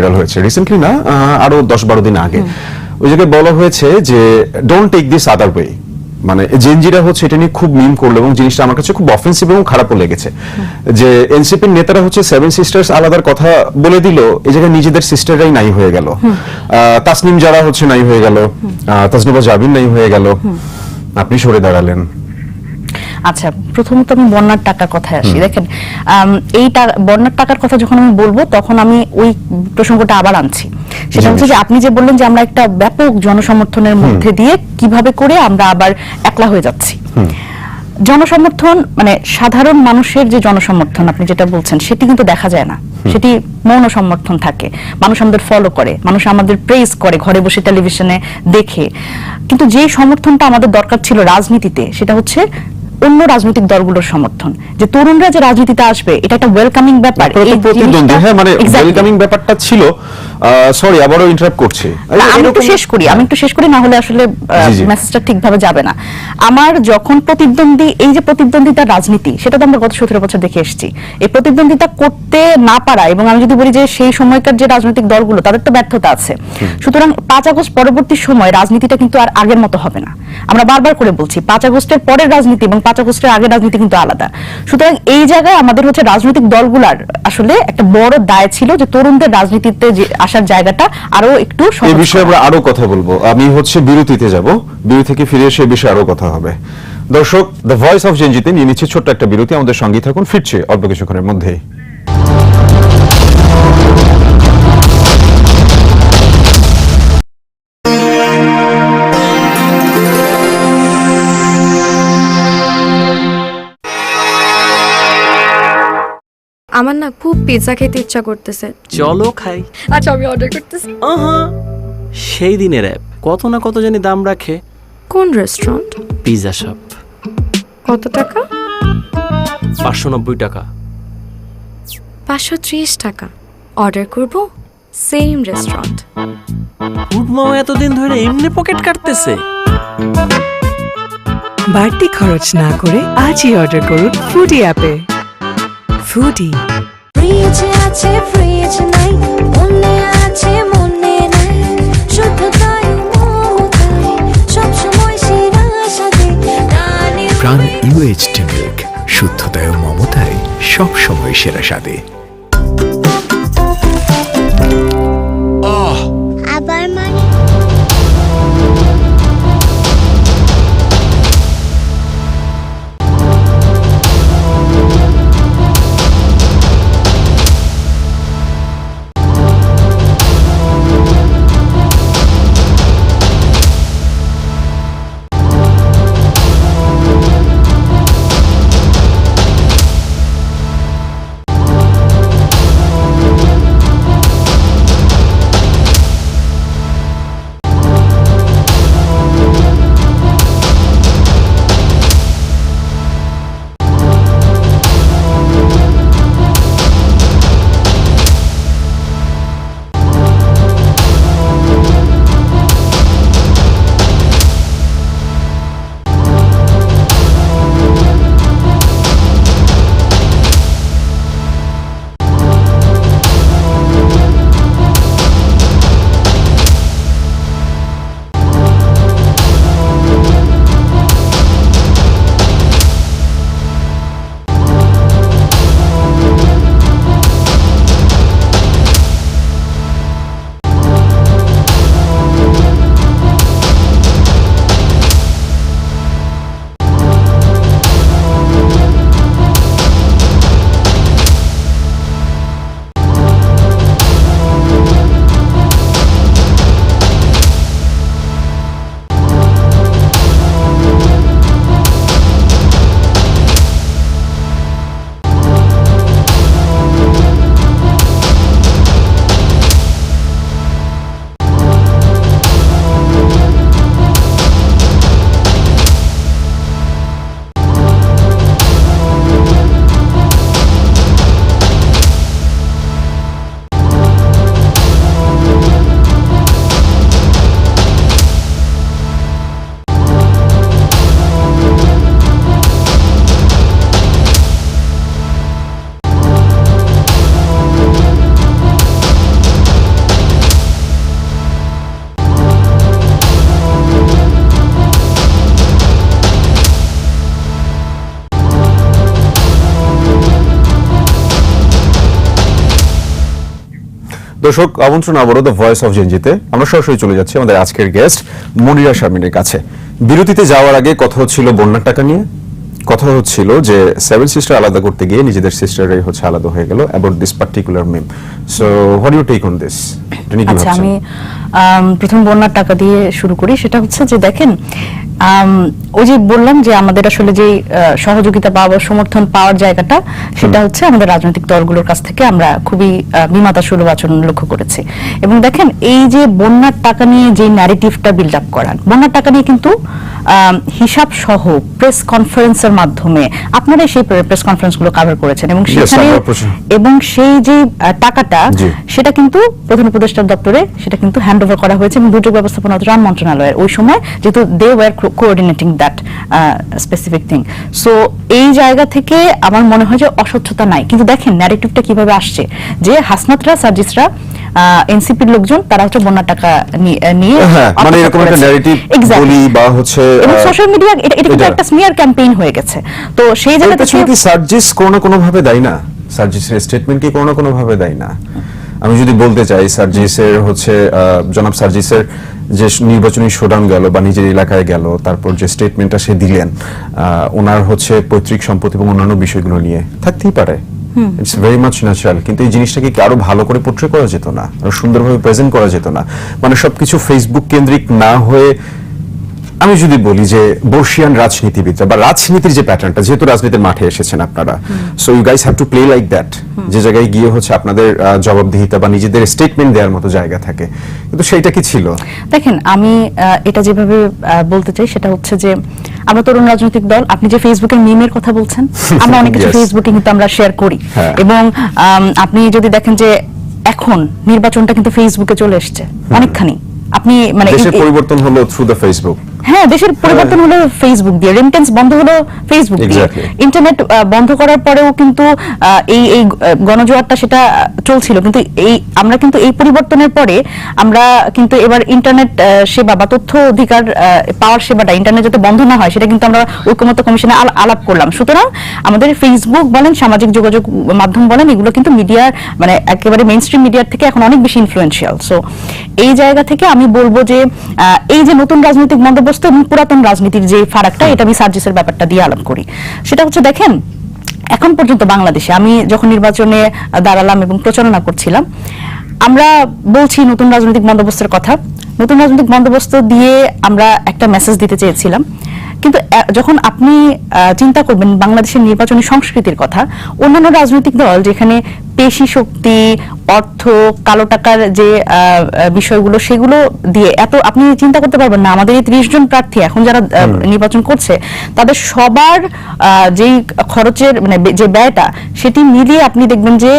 Viral হয়েছে। Recently না আরও দশ বারো দিন আগে। ওই জায়গায় বলা হয়েছে যে don't take this other way মানে জেনজিরা হচ্ছে এটা নিয়ে খুব মিম করল এবং জিনিসটা আমার কাছে খুব অফেন্সিভ এবং খারাপও লেগেছে। যে এনসিপির নেতারা হচ্ছে সেভেন সিস্টার্স আলাদার কথা বলে দিল এই জায়গায় নিজেদের সিস্টাররাই নাই হয়ে গেল। তাসনিম যারা হচ্ছে নাই হয়ে গেল। আহ, তাসনিবা জাবিন নাই হয়ে গেল। আপনি সরে দাঁড়ালেন। আচ্ছা প্রথমত আমি বন্যার টাকার কথায় আসি। দেখেন এই বন্যার টাকার কথা যখন আমি বলব তখন আমি ওই প্রসঙ্গটা আবার আনছি। সেটা হচ্ছে যে আপনি যে বললেন যে আমরা একটা ব্যাপক জনসমর্থনের মধ্যে দিয়ে কীভাবে করে আমরা আবার একলা হয়ে যাচ্ছি। জনসমর্থন মানে সাধারণ মানুষের যে জনসমর্থন আপনি যেটা বলছেন সেটি কিন্তু দেখা যায় না। সেটি মৌন সমর্থন থাকে। মানুষ আমাদের ফলো করে মানুষ আমাদের প্রেস করে ঘরে বসে টেলিভিশনে দেখে। কিন্তু যে সমর্থনটা আমাদের দরকার ছিল রাজনীতিতে সেটা হচ্ছে অন্য রাজনৈতিক দলগুলোর সমর্থন। যে তরুণরা যে রাজনীতিতে আসবে এটা একটা ওয়েলকামিং ব্যাপার। প্রতিদ্বন্দ্বী। হ্যাঁ মানে ওয়েলকামিং ব্যাপারটা ছিল। সরি আবারও ইন্টারাপ্ট করছি। আমি একটু শেষ করি আমি একটু শেষ করি না হলে আসলে। মেসেজটা ঠিকভাবে যাবে না। আমার যখন প্রতিদ্বন্দ্বী এই যে প্রতিদ্বন্দ্বিতার রাজনীতি সেটা তো আমরা গত সতেরো বছর দেখে এসেছি। এই প্রতিদ্বন্দ্বিতা করতে না পারা এবং আমি যদি বলি যে সেই সময়কার যে রাজনৈতিক দলগুলো তাদের তো ব্যর্থতা আছে। সুতরাং পাঁচ আগস্ট পরবর্তী সময় রাজনীতিটা কিন্তু আর আগের মতো হবে না। আমরা বারবার করে বলছি পাঁচ আগস্টের পরের রাজনীতি এবং পাঁচ আগস্টের আগের রাজনীতি কিন্তু আলাদা। সুতরাং এই জায়গায় আমাদের হচ্ছে রাজনৈতিক দলগুলার আসলে একটা বড় দায় ছিল যে তরুণদের রাজনীতিতে যে আসার জায়গাটা আরও একটু এই বিষয়ে আমরা আরও কথা বলব। আমি হচ্ছে বিরতিতে যাব। বিরতি থেকে ফিরে এসে এই বিষয়ে আরও কথা হবে। দর্শক দ্য ভয়েস অফ জেনজিতে নিয়ে নিচ্ছে ছোট্ট একটা বিরতি। আমাদের সঙ্গেই থাকুন ফিরছে অল্প কিছুক্ষণের মধ্যেই। আমার না খুব পিৎজা খেতে ইচ্ছা করতেছে। চলো খাই। আচ্ছা আমি অর্ডার করতেছি। আহা সেই দিনের অ্যাপ কত না কত জানি দাম রাখে। কোন রেস্টুরেন্ট পিৎজা শপ কত টাকা? পাঁচশো নব্বই টাকা। পাঁচশো ত্রিশ টাকা। অর্ডার করব সেম রেস্টুরেন্ট ফুড মাও এতদিন ধরে এমনি পকেট কাটতেছে। বাড়তি খরচ না করে আজই অর্ডার করুন ফুডি অ্যাপে ফ্রিজ আছে ফ্রিজ নাই মনে আছে মনে নাই। শুধু তাই মমতাই সবসময় সেরা সাথে প্রাণ ইউএইচটি মিল্ক শুদ্ধতায় মমতায় মমতায় সবসময় সেরা স্বাদে। দর্শক আমন্ত্রণ আবারও দ্য ভয়েস অফ জেনজিতে আমরা সরাসরি চলে যাচ্ছি আমাদের আজকের গেস্ট মনিরা শারমিনের কাছে। বিরতিতে যাওয়ার আগে কথা হচ্ছিল বন্যার টাকা নিয়ে। কথা হচ্ছিল যে সেভেন সিস্টার আলাদা করতে গিয়ে নিজেদের সিস্টারই হচ্ছে আলাদা হয়ে গেল about this particular meme so what you take on this আচ্ছা আমি প্রথম বন্যার টাকা দিয়ে শুরু করি। সেটা হচ্ছে যে দেখেন ওই যে বললাম যে আমাদের আসলে যে সহযোগিতা পাওয়া বা সমর্থন পাওয়ার জায়গাটা সেটা হচ্ছে আমাদের রাজনৈতিক দলগুলোর কাছ থেকে আমরা খুবই বিমাতা সুলভ আচরণ লক্ষ্য করেছি। এবং দেখেন এই যে বন্যার টাকা নিয়ে যে ন্যারেটিভটা বিল্ড আপ করান বন্যার টাকা নিয়ে কিন্তু হিসাব সহ প্রেস কনফারেন্সের মাধ্যমে আপনারাই সেই প্রেস কনফারেন্সগুলো কাভার করেছেন। এবং সেখানে এবং সেই যে টাকাটা সেটা কিন্তু প্রধান উপদেষ্টার দপ্তরে সেটা কিন্তু হ্যান্ড ওভার করা হয়েছে এবং দুর্যোগ ব্যবস্থাপনা ত্রাণ মন্ত্রণালয়ের। ওই সময় যেহেতু they were coordinating that specific thing so এই জায়গা থেকে আমার মনে হয় যে অস্বচ্ছতা নাই। কিন্তু দেখেন ন্যারেটিভটা কীভাবে আসছে? যে হাসনাতরা সার্জিসরা এনসিপির লোকজন তারা হচ্ছে বন্যার টাকা নিয়ে হ্যাঁ মানে এরকম একটা। ন্যারেটিভ. বলি বা হচ্ছে এবং সোশ্যাল মিডিয়া এটা কিন্তু একটা স্মিয়ার ক্যাম্পেইন হয়ে গেছে। তো সেই জায়গা থেকে কি সার্জিস কোনো কোনো ভাবে দায়ী না? সার্জিসের স্টেটমেন্ট কি কোনো কোনো ভাবে দায়ী না? আমি যদি বলতে চাই সার্জিসের হচ্ছে জনাব সার্জিসের যে নির্বাচনী শোডাউন গেল বা নিজের এলাকায় গেল তারপর যে স্টেটমেন্টটা সে দিলেন আহ, ওনার হচ্ছে পৈতৃক সম্পত্তি এবং অন্যান্য বিষয়গুলো নিয়ে থাকতেই পারে। ইটস ভেরি মাচ ন্যাচারাল কিন্তু এই জিনিসটাকে কি আরও ভালো করে পোট্রে করা যেত না? আরও সুন্দরভাবে প্রেজেন্ট করা যেত না? মানে সবকিছু ফেসবুক কেন্দ্রিক না হয়ে আমি যদি বলি যে বর্ষিয়ান রাজনীতিবিদরা বা রাজনীতির যে প্যাটার্নটা যেহেতু রাজনীতির মাঠে এসেছেন আপনারা so you guys have to play like that যে জায়গায় গিয়ে হচ্ছে আপনাদের জবাবদিহিতা বা নিজেদের স্টেটমেন্ট দেওয়ার মতো জায়গা থাকে। কিন্তু সেইটা কি ছিল? দেখেন আমি এটা যেভাবে বলতে চাই সেটা হচ্ছে যে আমরা তরুণ রাজনৈতিক দল আপনি যে ফেসবুকের মিমের কথা বলছেন আমরা অনেক কিছু. ফেসবুকে কিন্তু আমরা শেয়ার করি। হ্যাঁ। এবং আপনি যদি দেখেন যে এখন নির্বাচনটা কিন্তু ফেসবুকে চলে এসছে অনেকখানি। আপনি মানে পরিবর্তন হলো থ্রু দ্য ফেসবুক হ্যাঁ দেশের পরিবর্তন হলো ফেসবুক দিয়ে রেমিটেন্স বন্ধ হলো ফেসবুক দিয়ে। ইন্টারনেট বন্ধ করার পরেও কিন্তু এই এই গণজোয়ারটা সেটা চলছিল। কিন্তু এই আমরা কিন্তু এই পরিবর্তনের পরে আমরা কিন্তু এবার ইন্টারনেট সেবা বা তথ্য অধিকার পাওয়ার সেবাটা ইন্টারনেট যাতে বন্ধ না হয় সেটা কিন্তু আমরা ঐক্যমত্য কমিশনে আলাপ করলাম। সুতরাং আমাদের ফেসবুক বলেন সামাজিক যোগাযোগ মাধ্যম বলেন এগুলো কিন্তু মিডিয়ার মানে একেবারে মেইন স্ট্রিম মিডিয়ার থেকে এখন অনেক বেশি ইনফ্লুয়েন্সিয়াল সো এই জায়গা থেকে আমি বলব যে আহ, এই যে নতুন রাজনৈতিক বন্দোবস্ত এবং পুরাতন রাজনীতির যে ফারাকটা এটা আমি সার্জিসের ব্যাপারটা দিয়ে আলাপ করি। সেটা হচ্ছে দেখেন এখন পর্যন্ত বাংলাদেশে আমি যখন নির্বাচনে দাঁড়ালাম এবং প্রচারণা করছিলাম আমরা বলছি নতুন রাজনৈতিক বন্দোবস্তের কথা। নতুন রাজনৈতিক বন্দোবস্ত দিয়ে আমরা একটা মেসেজ দিতে চেয়েছিলাম। কিন্তু যখন আপনি চিন্তা করবেন বাংলাদেশের নির্বাচনী সংস্কৃতির কথা অন্যান্য রাজনৈতিক দল যেখানে পেশি শক্তি অর্থ কালো টাকার যে বিষয়গুলো সেগুলো দিয়ে এত আপনি চিন্তা করতে পারবেন না। আমাদের এই ত্রিশ জন প্রার্থী এখন যারা নির্বাচন করছে তাদের সবার যেই খরচের মানে যে ব্যয়টা সেটি মিলিয়ে আপনি দেখবেন যে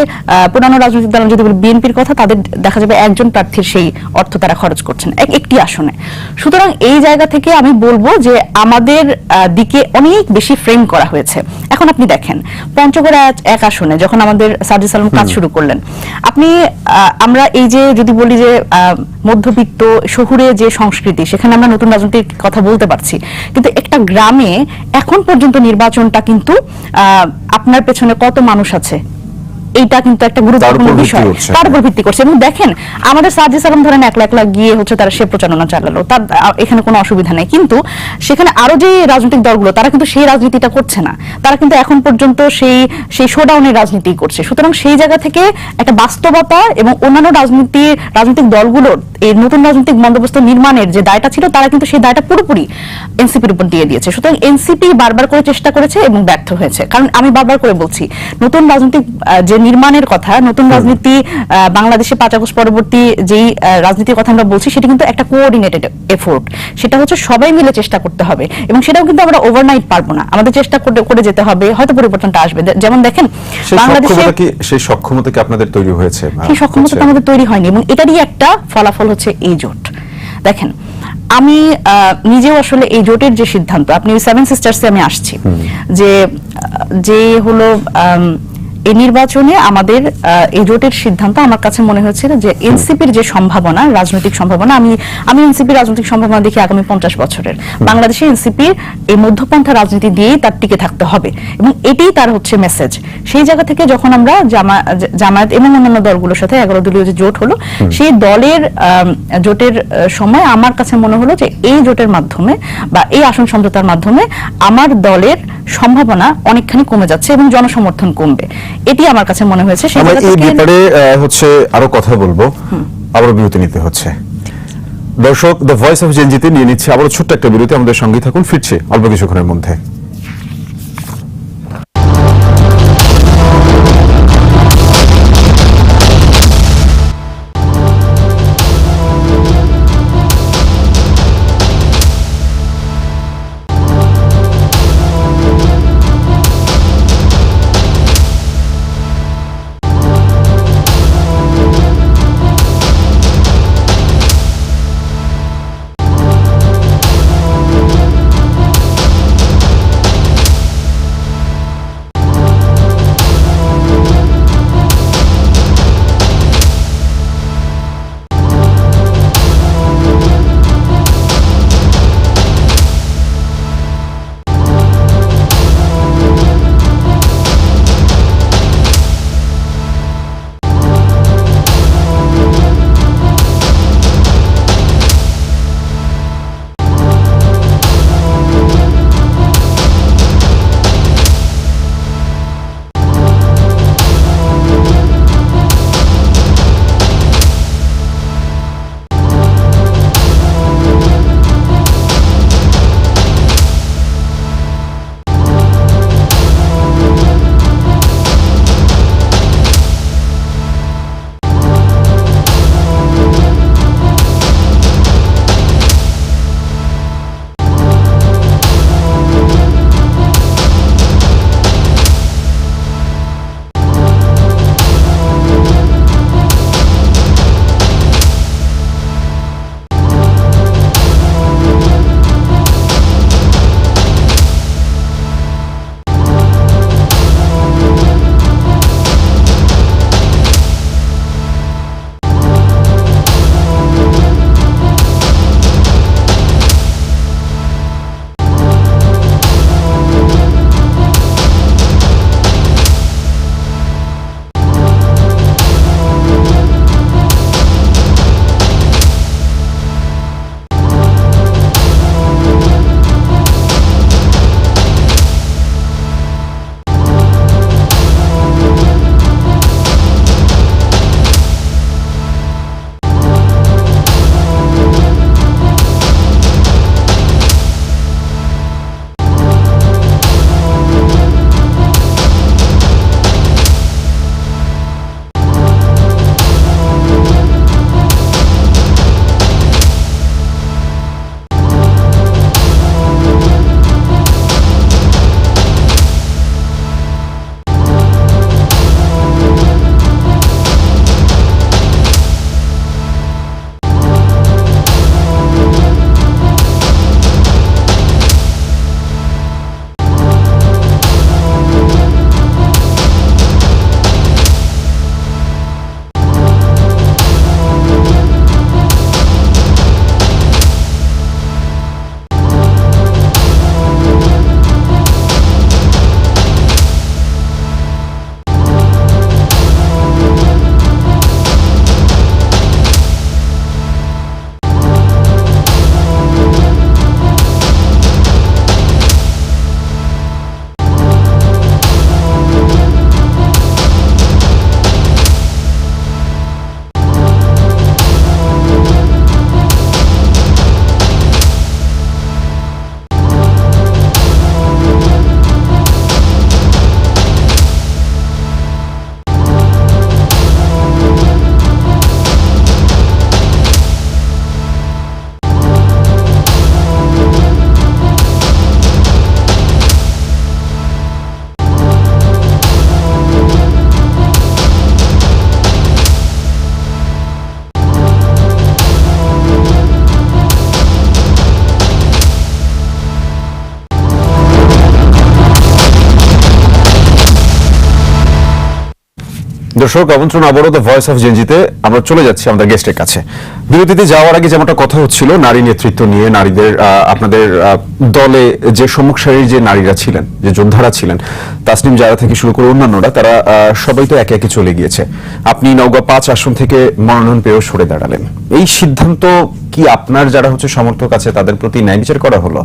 পুরানো রাজনৈতিক দল যদি বিএনপির কথা তাদের দেখা যাবে একজন প্রার্থীর সেই অর্থ তারা খরচ করছেন এক- একটি আসনে। সুতরাং এই জায়গা থেকে আমি বলব যে আমাদের দিকে অনেক বেশি ফ্রেম করা হয়েছে। এখন আপনি দেখেন পঞ্চগড় এক- এক আসনে যখন আমাদের সার্জিস আলম কাজ শুরু করলেন। আপনি আহ, আমরা এই যে যদি বলি যে আহ, মধ্যবিত্ত শহুরে যে সংস্কৃতি সেখানে আমরা নতুন রাজনৈতিক কথা বলতে পারছি। কিন্তু একটা গ্রামে এখন পর্যন্ত নির্বাচনটা কিন্তু আহ, আপনার পেছনে কত মানুষ আছে? এইটা কিন্তু একটা গুরুত্বপূর্ণ বিষয়। তার উপর ভিত্তি করছে। এবং দেখেন আমাদের সার্জিস আলম ধরেন একলা একলা গিয়ে হচ্ছে তারা সে প্রচারণা চালালো। তার এখানে কোনো অসুবিধা নেই। কিন্তু সেখানে আরও যে রাজনৈতিক দলগুলো তারা কিন্তু সেই রাজনীতিটা করছে না। তারা কিন্তু এখন পর্যন্ত সেই সেই শোডাউনের রাজনীতি করছে। সুতরাং সেই জায়গা থেকে একটা বাস্তবতা এবং অন্যান্য রাজনীতি রাজনৈতিক দলগুলোর এই নতুন রাজনৈতিক বন্দোবস্ত নির্মাণের যে দায়টা ছিল তারা কিন্তু সেই দায়টা পুরোপুরি এনসিপির উপর দিয়ে দিয়েছে। সুতরাং এনসিপি বারবার করে চেষ্টা করেছে এবং ব্যর্থ হয়েছে। কারণ আমি বারবার করে বলছি নতুন রাজনৈতিক যে নির্মাণের কথা নতুন রাজনীতি আহ, বাংলাদেশে পাঁচ আগস্ট পরবর্তী যেই রাজনীতির কথা আমরা বলছি সেটা কিন্তু একটা কোঅর্ডিনেটেড এফোর্ট সেটা হচ্ছে সবাই মিলে চেষ্টা করতে হবে এবং সেটাও কিন্তু আমরা ওভারনাইট পারব না। আমাদের চেষ্টা করে- যেতে হবে হয়তো পরিবর্তনটা আসবে। যেমন দেখেন বাংলাদেশে সেই সক্ষমতা কি আপনাদের তৈরি হয়েছে? সেই সক্ষমতা তো আমাদের তৈরি হয়নি এবং এটারই একটা ফলাফল হচ্ছে এই জোট। দেখেন আমি আহ, নিজেও আসলে এই জোটের যে সিদ্ধান্ত আপনি সেভেন সিস্টার্সে আমি আসছি। যে যে হলো এই নির্বাচনে আমাদের আহ, এই জোটের সিদ্ধান্ত আমার কাছে মনে হয়েছিল যে এনসিপির যে সম্ভাবনা রাজনৈতিক সম্ভাবনা আমি আমি এনসিপির রাজনৈতিক সম্ভাবনা দেখি আগামী পঞ্চাশ বছরের। বাংলাদেশে এনসিপির এই মধ্যপন্থা রাজনীতি দিয়েই তার টিকে থাকতে হবে এবং এটাই তার হচ্ছে মেসেজ সেই জায়গা থেকে যখন আমরা জামা জামায়াত এবং অন্যান্য দলগুলোর সাথে এগারো দলীয় যে জোট হলো সেই দলের জোটের সময় আমার কাছে মনে হলো যে এই জোটের মাধ্যমে বা এই আসন সমঝোতার মাধ্যমে আমার দলের সম্ভাবনা অনেকখানি কমে যাচ্ছে এবং জনসমর্থন কমবে। এটি আমার কাছে মনে হয়েছে আমরা এই ব্যাপারে হচ্ছে আরও কথা বলব। আবার বিরতি নিতে হচ্ছে। দর্শক দ্য ভয়েস অফ জেনজিতে নিয়ে নিচ্ছে আবার ছোট্ট একটা বিরতি। আমাদের সঙ্গে থাকুন ফিরছে অল্প কিছুক্ষণের মধ্যে। দর্শক, আমন্ত্রণ আবারও দ্য ভয়েস অফ জেনজিতে আমরা চলে যাচ্ছি আমাদের গেস্টের কাছে। বিরতিতে যাওয়ার আগে যেমনটা কথা হচ্ছিল, নারী নেতৃত্ব নিয়ে নারীদের আপনাদের দলে যে সম্মুখ যে নারীরা ছিলেন, যে যোদ্ধারা ছিলেন, তাসনিম জারা থেকে শুরু করে অন্যান্যরা, তারা সবাই তো একে একে চলে গিয়েছে। আপনি নওগাঁ পাঁচ আসন থেকে মনোনয়ন পেয়েও সরে দাঁড়ালেন। এই সিদ্ধান্ত কি আপনার যারা হচ্ছে সমর্থক আছে, তাদের প্রতি ন্যায় বিচার করা হলো?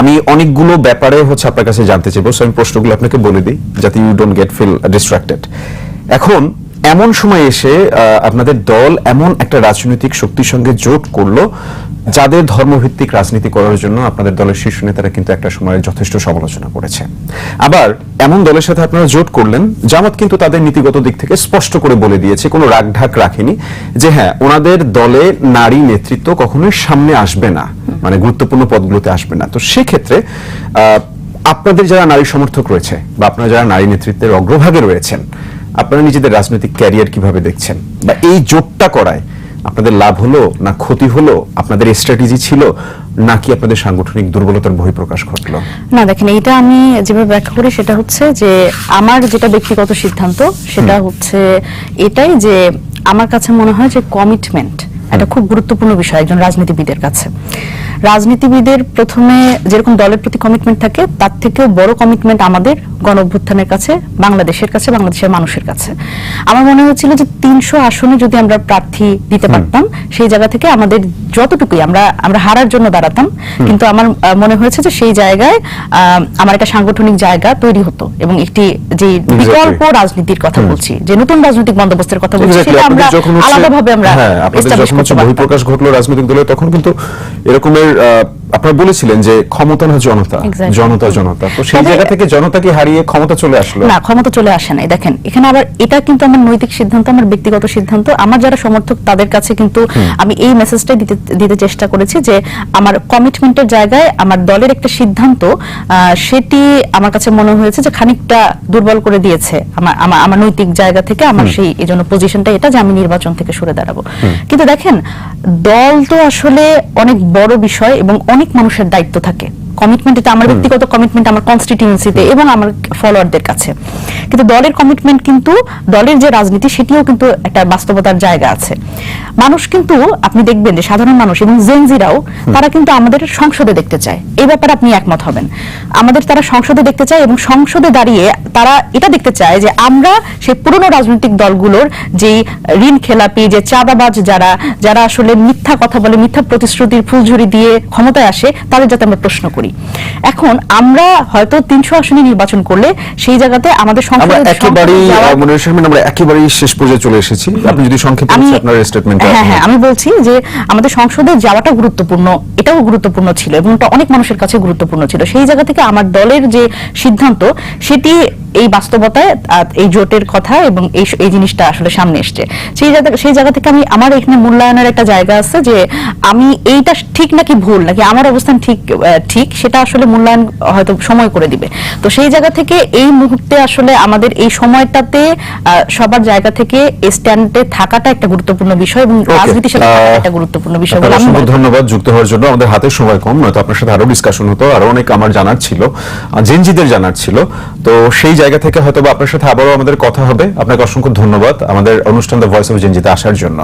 আমি অনেকগুলো ব্যাপারে হচ্ছে আপনার কাছে জানতে চাইব, So আমি প্রশ্নগুলো আপনাকে বলে দিই, যাতে you don't get feel distracted এখন এমন সময় এসে আপনাদের দল এমন একটা রাজনৈতিক শক্তির সঙ্গে জোট করল, যাদের ধর্মভিত্তিক রাজনীতি করার জন্য আপনাদের দলের শীর্ষ নেতারা কিন্তু একটা সময় যথেষ্ট সমালোচনা করেছে। আবার এমন দলের সাথে আপনারা জোট করলেন, জামাত কিন্তু তাদের নীতিগত দিক থেকে স্পষ্ট করে বলে দিয়েছে, কোনো রাগঢাক রাখেনি, যে হ্যাঁ ওনাদের দলে নারী নেতৃত্ব কখনোই সামনে আসবে না মানে গুরুত্বপূর্ণ পদগুলোতে আসবে না। তো সেক্ষেত্রে আপনাদের যারা নারী সমর্থক রয়েছে বা আপনারা যারা নারী নেতৃত্বের অগ্রভাগে রয়েছেন আপনারা নিজেদের রাজনৈতিক ক্যারিয়ার কীভাবে দেখছেন? বা এই জোটটা করায় আপনাদের লাভ হলো না ক্ষতি হলো? আপনাদের স্ট্র্যাটেজি ছিল নাকি আপনাদের সাংগঠনিক দুর্বলতার বহি প্রকাশ ঘটলো? না দেখেন এটা আমি যেভাবে ব্যাখ্যা করি সেটা হচ্ছে যে আমার যেটা ব্যক্তিগত সিদ্ধান্ত সেটা হচ্ছে এটাই যে আমার কাছে মনে হয় যে কমিটমেন্ট এটা খুব গুরুত্বপূর্ণ বিষয় একজন রাজনীতিবিদের কাছে। রাজনীতিবিদের প্রথমে যেরকম দলের প্রতি কমিটমেন্ট থাকে তার থেকেও বড় কমিটমেন্ট আমাদের গণ অভ্যুত্থানের কাছে বাংলাদেশের কাছে বাংলাদেশের মানুষের কাছে। আমার মনে হচ্ছিল যে তিনশো আসনে যদি আমরা প্রার্থী দিতে পারতাম সেই জায়গা থেকে আমাদের যতটুকুই আমরা আমরা হারার জন্য দাঁড়াতাম। কিন্তু আমার মনে হয়েছে যে সেই জায়গায় আহ, আমার একটা সাংগঠনিক জায়গা তৈরি হতো এবং একটি যে বিকল্প রাজনীতির কথা বলছি যে নতুন রাজনৈতিক বন্দোবস্তের কথা বলছি সেটা আমরা আলাদাভাবে আমরা হ্যাঁ, করতে পারতাম। বহিঃপ্রকাশ ঘটলো রাজনৈতিক দলে তখন কিন্তু এরকমের আপনারা বলেছিলেন যে ক্ষমতা না জনতা জনতা জনতা। তো সেই জায়গা থেকে জনতাকে হারিয়ে ক্ষমতা চলে আসলো। না ক্ষমতা চলে আসে নাই। দেখেন এখানে আবার এটা কিন্তু আমার নৈতিক সিদ্ধান্ত আমার ব্যক্তিগত সিদ্ধান্ত। আমার যারা সমর্থক তাদের কাছে কিন্তু আমি এই মেসেজটাই দিতে দিতে চেষ্টা করেছি যে আমার কমিটমেন্টের জায়গায় আমার দলের একটা সিদ্ধান্ত আহ, সেটি আমার কাছে মনে হয়েছে যে খানিকটা দুর্বল করে দিয়েছে আমার আমার- নৈতিক জায়গা থেকে। আমার সেই এই জন্য পজিশনটা এটা যে আমি নির্বাচন থেকে সরে দাঁড়াবো। কিন্তু দেখেন দল তো আসলে অনেক বড় বিষয় এবং অনেক মানুষের দায়িত্ব থাকে। কমিটমেন্ট এটা আমার ব্যক্তিগত কমিটমেন্ট আমার কনস্টিটিউয়েন্সিতে এবং আমার ফলোয়ারদের কাছে। কিন্তু দলের কমিটমেন্ট কিন্তু দলের যে রাজনীতি সেটিও কিন্তু একটা বাস্তবতার জায়গা আছে। মানুষ কিন্তু আপনি দেখবেন যে সাধারণ মানুষ এবং জেনজিরাও তারা কিন্তু আমাদের সংসদে দেখতে চায়। এই ব্যাপারে আপনি একমত হবেন। আমাদের তারা সংসদে দেখতে চায় এবং সংসদে দাঁড়িয়ে তারা এটা দেখতে চায় যে আমরা সেই পুরনো রাজনৈতিক দলগুলোর যে ঋণ খেলাপি যে চাঁদাবাজ যারা যারা আসলে মিথ্যা কথা বলে মিথ্যা প্রতিশ্রুতির ফুলঝুরি দিয়ে ক্ষমতায় আসে তাদের যাতে আমরা প্রশ্ন করি। এখন আমরা হয়তো তিনশো আসনে নির্বাচন করলে সেই জায়গাতে আমাদের আমরা সংসদে একেবারেই সংসদে যাওয়ার- আহ, মনির শারমিন আমরা একেবারেই শেষ পর্যায়ে চলে এসেছি। আপনি যদি সংক্ষেপে আমি আপনার স্টেটমেন্ট হ্যাঁ হ্যাঁ আমি বলছি যে আমাদের সংসদে যাওয়াটা গুরুত্বপূর্ণ এটাও গুরুত্বপূর্ণ ছিল এবং এটা অনেক মানুষের কাছে গুরুত্বপূর্ণ ছিল। সেই জায়গা থেকে আমার দলের যে সিদ্ধান্ত সেটি এই বাস্তবতায় এই জোটের কথা এবং এই এই জিনিসটা আসলে সামনে এসছে। সেই জায়গা সেই জায়গা থেকে আমি আমার এখানে মূল্যায়নের একটা জায়গা আছে যে আমি এইটা ঠিক নাকি ভুল নাকি আমার অবস্থান ঠিক ঠিক সেটা আসলে মূল্যায়ন হয়তো সময় করে দিবে। তো সেই জায়গা থেকে এই মুহূর্তে আসলে আমাদের এই সময়টাতে সবার জায়গা থেকে স্ট্যান্ডে থাকাটা একটা গুরুত্বপূর্ণ বিষয় এবং রাজনীতির সাথে একটা গুরুত্বপূর্ণ বিষয় বলে আমি। ধন্যবাদ যুক্ত হওয়ার জন্য। আমাদের হাতে সময় কম নয়তো আপনার সাথে আরও ডিসকাশন হতো আরও অনেক আমার জানার ছিল জেনজিদের জানার ছিল। তো সেই জায়গা থেকে হয়তো বা আপনার সাথে আবারও আমাদের কথা হবে। আপনাকে অসংখ্য ধন্যবাদ আমাদের অনুষ্ঠান দ্য ভয়েস অফ জেনজিতে আসার জন্য।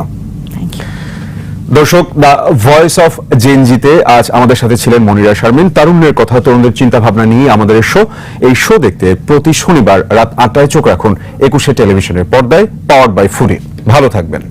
দর্শক বা ভয়েস অফ জেনজিতে আজ আমাদের সাথে ছিলেন মনিরা শারমিন। তারুণ্যের কথা, তরুণদের চিন্তা ভাবনা নিয়ে আমাদের শো এই শো দেখতে প্রতি শনিবার রাত আটটায় চোখ রাখুন একুশে টেলিভিশনের পর্দায় পাওয়ার বাই ফুডি ভালো থাকবেন।